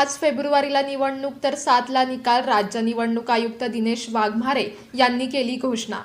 पाच फेब्रुवारीला निवडणूक तर सातला निकाल राज्य निवडणूक आयुक्त दिनेश वाघमारे यांनी केली घोषणा.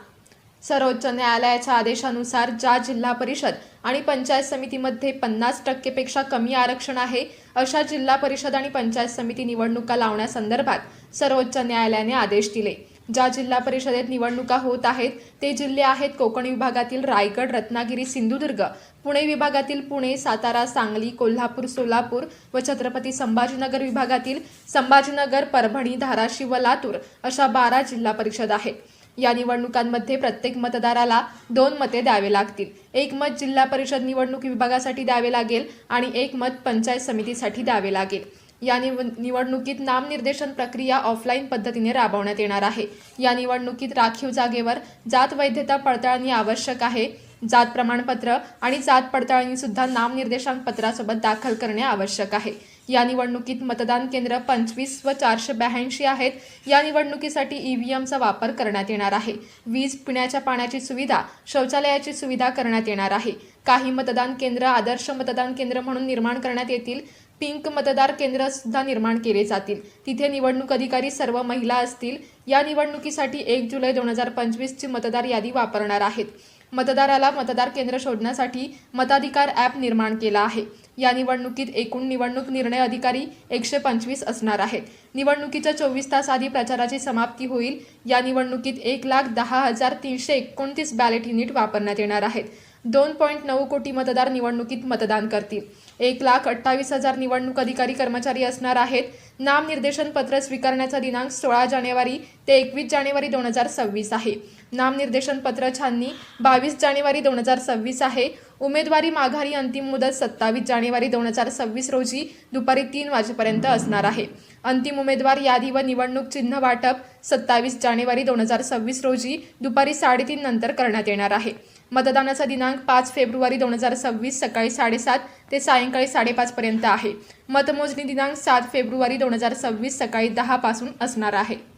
सर्वोच्च न्यायालयाच्या आदेशानुसार ज्या जिल्हा परिषद आणि पंचायत समितीमध्ये पन्नास टक्केपेक्षा कमी आरक्षण आहे अशा जिल्हा परिषद आणि पंचायत समिती निवडणुका लावण्यासंदर्भात सर्वोच्च न्यायालयाने आदेश दिले. ज्या जिल्हा परिषदेत निवडणुका होत आहेत ते जिल्हे आहेत कोकण विभागातील रायगड रत्नागिरी सिंधुदुर्ग. पुणे विभागातील पुणे सातारा सांगली कोल्हापूर सोलापूर व छत्रपती संभाजीनगर विभागातील संभाजीनगर परभणी धाराशिव व लातूर अशा बारा जिल्हा परिषद आहेत. या निवडणुकांमध्ये प्रत्येक मतदाराला दोन मते द्यावे लागतील. एक मत जिल्हा परिषद निवडणूक विभागासाठी द्यावे लागेल आणि एक मत पंचायत समितीसाठी द्यावे लागेल. या निव निवडणुकीत नामनिर्देशन प्रक्रिया ऑफलाईन पद्धतीने राबवण्यात येणार आहे. या निवडणुकीत राखीव जागेवर जात वैधता पडताळणी आवश्यक आहे. जात प्रमाणपत्र आणि जात पडताळणीसुद्धा नामनिर्देशांक पत्रासोबत दाखल करणे आवश्यक आहे. या निवडणुकीत मतदान केंद्र पंचवीस व चारशे ब्याऐंशी आहेत. या निवडणुकीसाठी ईव्हीएमचा वापर करण्यात येणार आहे. वीज पिण्याच्या पाण्याची सुविधा शौचालयाची सुविधा करण्यात येणार आहे. काही मतदान केंद्र आदर्श मतदान केंद्र म्हणून निर्माण करण्यात येतील. पिंक मतदार केंद्र सुद्धा निर्माण केले जातील. तिथे निवडणूक अधिकारी सर्व महिला असतील. या निवडणुकीसाठी एक जुलै दोन हजार पंचवीसची मतदार यादी वापरणार आहेत. मतदाराला मतदार केंद्र शोधण्यासाठी मताधिकार ॲप निर्माण केला आहे. या निवडणुकीत एकूण निवडणूक निर्णय निर्णय अधिकारी एकशे पंचवीस असणार आहेत. निवडणुकीच्या चोवीस तास आधी प्रचाराची समाप्ती होईल. या निवडणुकीत एक लाख दहा हजार तीनशे एकोणतीस बॅलेट युनिट वापरण्यात येणार आहेत. दोन पॉईंट नऊ कोटी मतदार निवडणुकीत मतदान करतील. एक लाख अठ्ठावीस हजार निवडणूक अधिकारी कर्मचारी असणार आहेत. नामनिर्देशन पत्र स्वीकारण्याचा दिनांक सोळा जानेवारी ते एकवीस जानेवारी दोन हजार सव्वीस आहे. नामनिर्देशन पत्र छाननी बावीस जानेवारी दोन हजार सव्वीस आहे. उमेदवारी माघारी अंतिम मुदत सत्तावीस जानेवारी दोन हजार सव्वीस रोजी दुपारी तीन वाजेपर्यंत असणार आहे. अंतिम उमेदवार यादी व निवडणूक चिन्ह वाटप सत्तावीस जानेवारी दोन हजार सव्वीस रोजी दुपारी साडेतीन नंतर करण्यात येणार आहे. मतदानाचा दिनांक पाच फेब्रुवारी दोन हजार सव्वीस सकाळी साडेसात ते सायंकाळी साडेपाचपर्यंत आहे. मतमोजणी दिनांक सात फेब्रुवारी दोन हजार सव्वीस सकाळी दहापासून असणार आहे.